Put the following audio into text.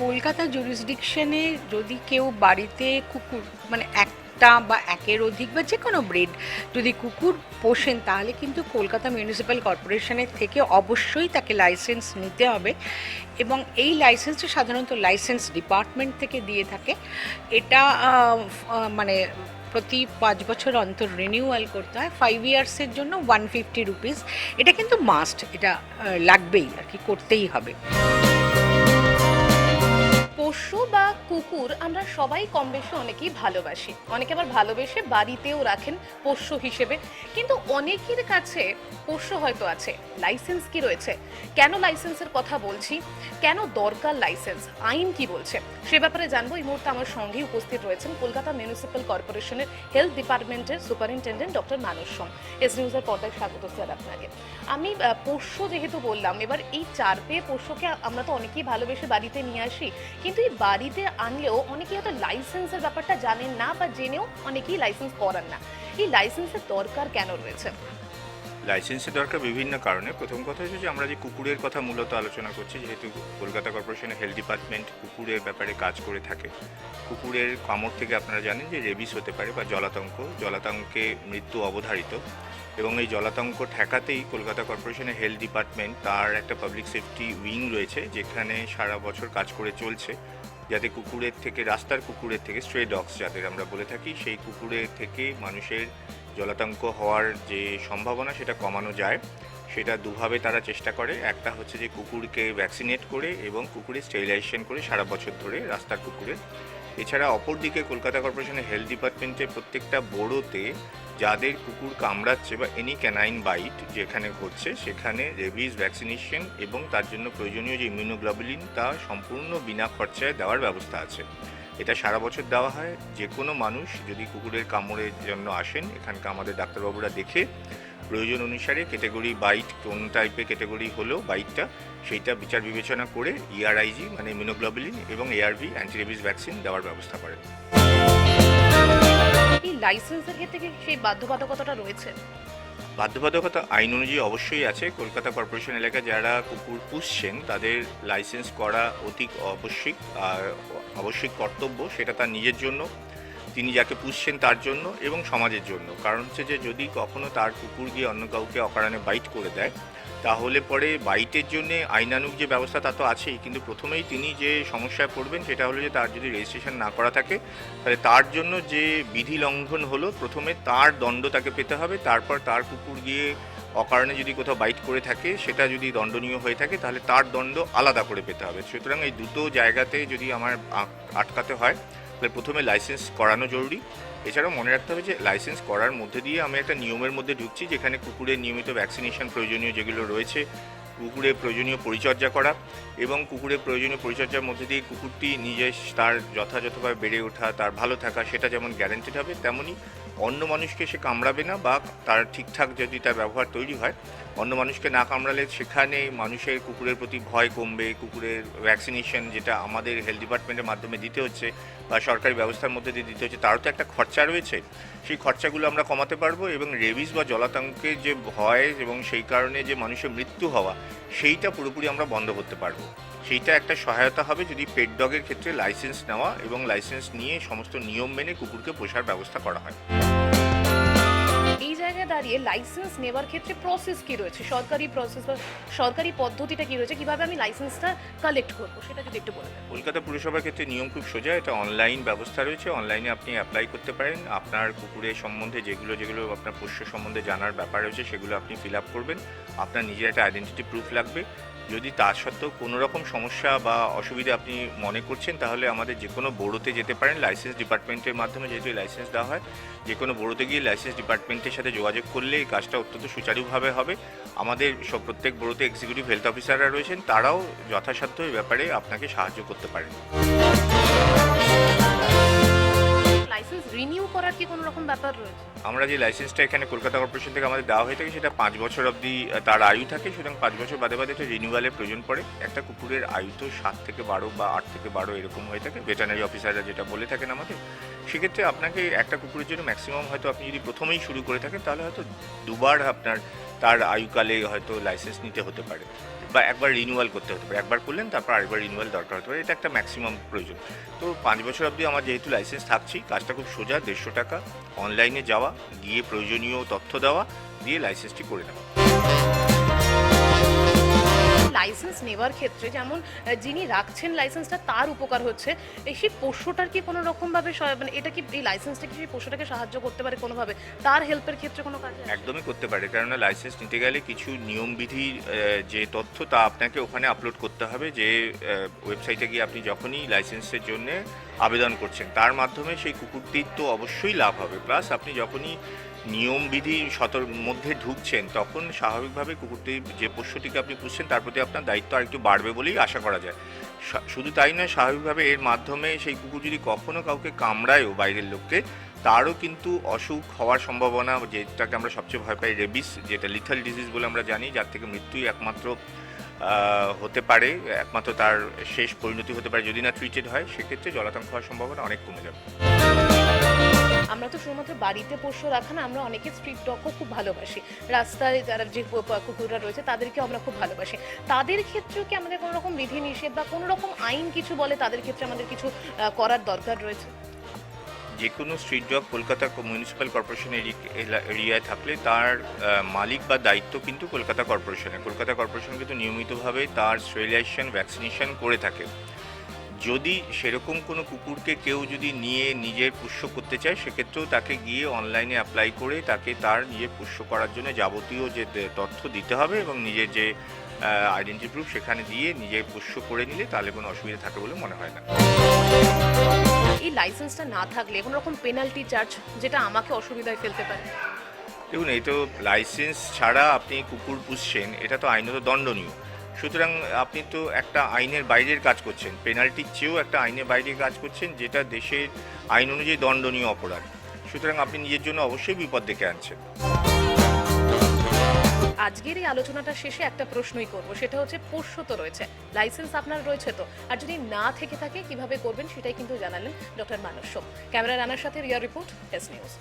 কলকাতা জুরিসডিকশনে যদি কেউ বাড়িতে কুকুর মানে একটা বা একের অধিক বা যে কোনো ব্রিড যদি কুকুর পোষেন, তাহলে কিন্তু কলকাতা মিউনিসিপ্যাল কর্পোরেশনের থেকে অবশ্যই তাকে লাইসেন্স নিতে হবে এবং এই লাইসেন্সটা সাধারণত লাইসেন্স ডিপার্টমেন্ট থেকে দিয়ে থাকে। এটা মানে প্রতি পাঁচ বছর অন্তর রিনিউয়াল করতে হয়। ফাইভ ইয়ার্সের জন্য ওয়ান ফিফটি রুপিস এটা কিন্তু মাস্ট এটা লাগবেই আর কি, করতেই হবে। পশু বা কুকুর আমরা সবাই কম বেশি অনেকেই ভালোবাসি। অনেকে আবার ভালোবেসে বাড়িতেও রাখেন পোষ্য হিসেবে। কিন্তু অনেকের কাছে পোষ্য হয়তো আছে লাইসেন্স কি রয়েছে? কেন লাইসেন্সের কথা বলছি? কেন দরকার লাইসেন্স আইন কি বলছে? সে ব্যাপারে জানব। এই মুহূর্তে আমার সঙ্গেই উপস্থিত রয়েছেন কলকাতা মিউনিসিপ্যাল কর্পোরেশনের হেলথ ডিপার্টমেন্টের superintendent doctor Manas Som. S নিউজের পর্দায় স্বাগত স্যার আপনাকে। আমি পোষ্য যেহেতু বললাম, এবার এই চার পেয়ে পোষ্যকে আমরা তো অনেকেই ভালোবেসে বাড়িতে নিয়ে আসি। কিন্তু বাড়িতে আনলেও অনেকেই হয়তো লাইসেন্সের ব্যাপারটা জানেন না বা জেনেও অনেকেই লাইসেন্স করান না। এই লাইসেন্সের দরকার কেন রয়েছে? লাইসেন্সের দরকার বিভিন্ন কারণে। প্রথম কথা হচ্ছে যে, আমরা যে কুকুরের কথা মূলত আলোচনা করছি, যেহেতু কলকাতা কর্পোরেশনের হেলথ ডিপার্টমেন্ট কুকুরের ব্যাপারে কাজ করে থাকে। কুকুরের কামড় থেকে আপনারা জানেন যে রেবিস হতে পারে বা জলাতঙ্ক। জলাতঙ্কে মৃত্যু অবধারিত। এবং এই জলাতঙ্ক ঠেকাতেই কলকাতা কর্পোরেশনের হেলথ ডিপার্টমেন্ট তার একটা পাবলিক সেফটি উইং রয়েছে, যেখানে সারা বছর কাজ করে চলছে। যাতে কুকুরের থেকে, রাস্তার কুকুরের থেকে স্ট্রে ডগস যাদের আমরা বলে থাকি, সেই কুকুরের থেকে মানুষের জলাতঙ্ক হওয়ার যে সম্ভাবনা, সেটা কমানো যায়। সেটা দুভাবে তারা চেষ্টা করে। একটা হচ্ছে যে কুকুরকে ভ্যাকসিনেট করে এবং কুকুরের স্টেরিলাইজেশন করে সারা বছর ধরে রাস্তার কুকুরের এছাড়া অপরদিকে কলকাতা কর্পোরেশনের হেলথ ডিপার্টমেন্টের প্রত্যেকটা বড়োতে যাদের কুকুর কামড়াচ্ছে বা এনি ক্যানাইন বাইট যেখানে ঘটছে, সেখানে রেবিস ভ্যাকসিনেশন এবং তার জন্য প্রয়োজনীয় যে ইমিউনোগ্লোবুলিন তা সম্পূর্ণ বিনা খরচায় দেওয়ার ব্যবস্থা আছে। এটা সারা বছর দেওয়া হয়। যে কোনো মানুষ যদি কুকুরের কামড়ের জন্য আসেন, এখানকার আমাদের ডাক্তারবাবুরা দেখে প্রয়োজন অনুসারে ক্যাটেগরি বাইট কোন টাইপের ক্যাটেগরি হলো বাইটটা সেইটা বিচার বিবেচনা করে E ইআরআইজি মানে ইমিউনোগ্লোবুলিন এবং এআরভি অ্যান্টিরেবিস ভ্যাকসিন দেওয়ার ব্যবস্থা করেন। লাইসেন্সের ক্ষেত্রে সেই বাধ্যবাধকতাটা রয়েছে? বাধ্যবাধকতা আইন অনুযায়ী অবশ্যই আছে। কলকাতা কর্পোরেশন এলাকায় যারা কুকুর পুষছেন তাদের লাইসেন্স করা অতি আবশ্যিক। আর আবশ্যিক কর্তব্য সেটা তার নিজের জন্য। তিনি যাকে পুষছেন তার জন্য এবং সমাজের জন্য। কারণ হচ্ছে যে, যদি কখনো তার কুকুর গিয়ে অন্য কাউকে অকারণে বাইট করে দেয়, তাহলে পরে বাইটের জন্য আইনানুগ যে ব্যবস্থা তা তো আছেই। কিন্তু প্রথমেই তিনি যে সমস্যায় পড়বেন সেটা হলো যে, তার যদি রেজিস্ট্রেশন না করা থাকে, তাহলে তার জন্য যে বিধি লঙ্ঘন হলো, প্রথমে তার দণ্ড তাকে পেতে হবে। তারপর তার কুকুর গিয়ে অকারণে যদি কোথাও বাইট করে থাকে, সেটা যদি দণ্ডনীয় হয়ে থাকে, তাহলে তার দণ্ড আলাদা করে পেতে হবে। সুতরাং এই দুটো জায়গাতে যদি আমার আটকাতে হয় তাহলে প্রথমে লাইসেন্স করানো জরুরি। এছাড়াও মনে রাখতে হবে যে লাইসেন্স করার মধ্যে দিয়ে আমি একটা নিয়মের মধ্যে ঢুকছি, যেখানে কুকুরের নিয়মিত ভ্যাকসিনেশন প্রয়োজনীয় যেগুলো রয়েছে কুকুরের প্রয়োজনীয় পরিচর্যা করা এবং কুকুরের প্রয়োজনীয় পরিচর্যার মধ্যে দিয়ে কুকুরটি নিজে তার যথাযথভাবে বেড়ে ওঠা, তার ভালো থাকা, সেটা যেমন গ্যারান্টিড হবে, তেমনই অন্য মানুষকে সে কামড়াবে না বা তার ঠিকঠাক যদি তার ব্যবহার তৈরি হয়, অন্য মানুষকে না কামড়ালে সেখানে মানুষের কুকুরের প্রতি ভয় কমবে, কুকুরের ভ্যাকসিনেশন যেটা আমাদের হেলথ ডিপার্টমেন্টের মাধ্যমে দিতে হচ্ছে বা সরকারি ব্যবস্থার মধ্যে দিয়ে দিতে হচ্ছে, তারও তো একটা খরচা রয়েছে। সেই খরচাগুলো আমরা কমাতে পারব এবং রেবিস বা জলাতঙ্কের যে ভয় এবং সেই কারণে যে মানুষের মৃত্যু হওয়া, সেইটা পুরোপুরি আমরা বন্ধ করতে পারব। সেইটা একটা সহায়তা হবে যদি পেট ডগের ক্ষেত্রে লাইসেন্স নেওয়া এবং লাইসেন্স নিয়ে সমস্ত নিয়ম মেনে কুকুরকে পোষার ব্যবস্থা করা হয়। এই জায়গায় দাঁড়িয়ে লাইসেন্স নেওয়ার ক্ষেত্রে প্রসেস কি রয়েছে? সরকারি প্রসেস বা সরকারি পদ্ধতিটা কি রয়েছে? কীভাবে আমি লাইসেন্সটা কালেক্ট করব? সেটা যদি একটু বলে কলকাতা পুরসভার ক্ষেত্রে নিয়ম খুব সোজা এটা অনলাইন ব্যবস্থা রয়েছে। অনলাইনে আপনি অ্যাপ্লাই করতে পারেন। আপনার কুকুরের সম্বন্ধে যেগুলো যেগুলো আপনার পোষ্য সম্বন্ধে জানার ব্যাপার রয়েছে সেগুলো আপনি ফিল আপ করবেন। আপনার নিজের একটা আইডেন্টিটি প্রুফ লাগবে। যদি তা সত্ত্বেও কোনো রকম সমস্যা বা অসুবিধা আপনি মনে করছেন, তাহলে আমাদের যে কোনো বোরোতে যেতে পারেন। লাইসেন্স ডিপার্টমেন্টের মাধ্যমে যেহেতু লাইসেন্স দেওয়া হয় যে কোনো বোরোতে গিয়ে লাইসেন্স ডিপার্টমেন্টের সাথে যোগাযোগ করলে এই কাজটা অত্যন্ত সুচারুভাবে হবে। আমাদের সব প্রত্যেক বোর্ডতে এক্সিকিউটিভ হেলথ অফিসাররা রয়েছেন, তারাও যথাসাধ্য এই ব্যাপারে আপনাকে সাহায্য করতে পারেন। লাইসেন্স রিনিউ করার কি কোনো রকম ব্যাপার রয়েছে? আমরা যে লাইসেন্সটা এখানে কলকাতা কর্পোরেশন থেকে আমাদের দেওয়া হয়ে থাকে সেটা পাঁচ বছর অবধি তার আয়ু থাকে, সুতরাং পাঁচ বছর বাদে বাদে একটা রিনিউয়ালের প্রয়োজন পড়ে। একটা কুকুরের আয়ু তো সাত থেকে বারো বা আট থেকে বারো এরকম হয়ে থাকে। ভেটেনারি অফিসাররা যেটা বলে থাকেন আমাদের সেক্ষেত্রে আপনাকে একটা কুকুরের জন্য ম্যাক্সিমাম হয়তো আপনি যদি প্রথমেই শুরু করে থাকেন, তাহলে হয়তো দুবার আপনার তার আয়ুকালে হয়তো লাইসেন্স নিতে হতে পারে। বা একবার রিনিউয়াল করতে হতে পারে। একবার করলেন, তারপর আরেকবার রিনিউয়াল দরকার হতে পারে। এটা একটা ম্যাক্সিমাম প্রয়োজন। তো পাঁচ বছর অবধি আমার যেহেতু লাইসেন্স থাকছি কাজটা খুব সোজা, দেড়শো টাকা অনলাইনে যাওয়া, গিয়ে প্রয়োজনীয় তথ্য দেওয়া, দিয়ে লাইসেন্সটি করে নেওয়া। নেওয়ার ক্ষেত্রে যেমন যিনি রাখছেন লাইসেন্সটা, তার উপকার হচ্ছে। এই সেই পোষ্যটার কি কোনো রকমভাবে মানে এটা কি এই লাইসেন্সটা কি সেই পোষ্যটাকে সাহায্য করতে পারে কোনোভাবে? তার হেল্পের ক্ষেত্রে কোনো কাজ একদমই করতে পারে, কেননা লাইসেন্স নিতে গেলে কিছু নিয়মবিধি যে তথ্য তা আপনাকে ওখানে আপলোড করতে হবে, যে ওয়েবসাইটে গিয়ে আপনি যখনই লাইসেন্সের জন্য আবেদন করছেন, তার মাধ্যমে সেই কুকুরটির তো অবশ্যই লাভ হবে। প্লাস আপনি যখনই নিয়মবিধি সতর, মধ্যে ঢুকছেন, তখন স্বাভাবিকভাবে কুকুরটি, যে পোষ্যটিকে আপনি পুষছেন, তার প্রতি আপনার দায়িত্ব আরেকটু বাড়বে বলেই আশা করা যায়। শুধু তাই নয়, স্বাভাবিকভাবে এর মাধ্যমে সেই কুকুর যদি কখনো কাউকে কামড়ায়ও বাইরের লোককে, তারও কিন্তু অসুখ হওয়ার সম্ভাবনা, যেটাকে আমরা সবচেয়ে ভয় পাই, রেবিস, যেটা লিথাল ডিজিজ বলে আমরা জানি, যার থেকে মৃত্যুই একমাত্র হতে পারে, একমাত্র তার শেষ পরিণতি হতে পারে, যদি না ট্রিটেড হয়, সেক্ষেত্রে জলাতঙ্ক হওয়ার সম্ভাবনা অনেক কমে যাবে। আমরা তো শুধুমাত্র বাড়িতে পোষ্য রাখা না, আমরা অনেকে স্ট্রিট ডগও খুব ভালোবাসি। রাস্তায় যারা যে কুকুররা রয়েছে, তাদেরকেও আমরা খুব ভালোবাসি। তাদের ক্ষেত্রেও কি আমাদের কোনো রকম বিধি নিষেধ বা কোনো রকম আইন কিছু বলে তাদের ক্ষেত্রে আমাদের কিছু করার দরকার রয়েছে? যে কোনো স্ট্রিট ডগ কলকাতা মিউনিসিপ্যাল কর্পোরেশনের এরিয়ায় থাকলে তার মালিক বা দায়িত্ব কিন্তু কলকাতা কর্পোরেশনের কলকাতা কর্পোরেশন কিন্তু নিয়মিতভাবে তার স্টেরিলাইজেশন ভ্যাকসিনেশন করে থাকে। যদি সেরকম কোনো কুকুরকে কেউ যদি নিয়ে নিজের পুষ্য করতে চায় সেক্ষেত্রেও তাকে গিয়ে অনলাইনে অ্যাপ্লাই করে তাকে তার নিজের পুষ্য করার জন্য যাবতীয় যে তথ্য দিতে হবে এবং নিজের যে আইডেন্টি প্রুফ সেখানে দিয়ে নিজের পুষ্য করে নিলে তাহলে কোনো অসুবিধা থাকে বলে মনে হয় না। এই লাইসেন্সটা না থাকলে কোনো রকম পেনাল্টি চার্জ যেটা আমাকে অসুবিধায় ফেলতে পারে? দেখুন এই তো লাইসেন্স ছাড়া আপনি কুকুর পুষছেন এটা তো আইনত দণ্ডনীয়। সুতরাং আপনি তো একটা আইনের বাইরের কাজ করছেন পেনাল্টির চেয়েও একটা আইনের বাইরে কাজ করছেন, যেটা দেশের আইন অনুযায়ী দণ্ডনীয় অপরাধ। সুতরাং আপনি নিজের জন্য অবশ্যই বিপদ ডেকে আনছেন। আজকের এই আলোচনাটা শেষে একটা প্রশ্নই করব, সেটা হচ্ছে পোষ্য তো রয়েছে লাইসেন্স আপনার রয়েছে তো। আর যদি না থেকে থাকে, কীভাবে করবেন সেটাই কিন্তু জানালেন ডক্টর মানস ক্যামেরা রানার সাথে রিয়া রিপোর্ট এস নিউজ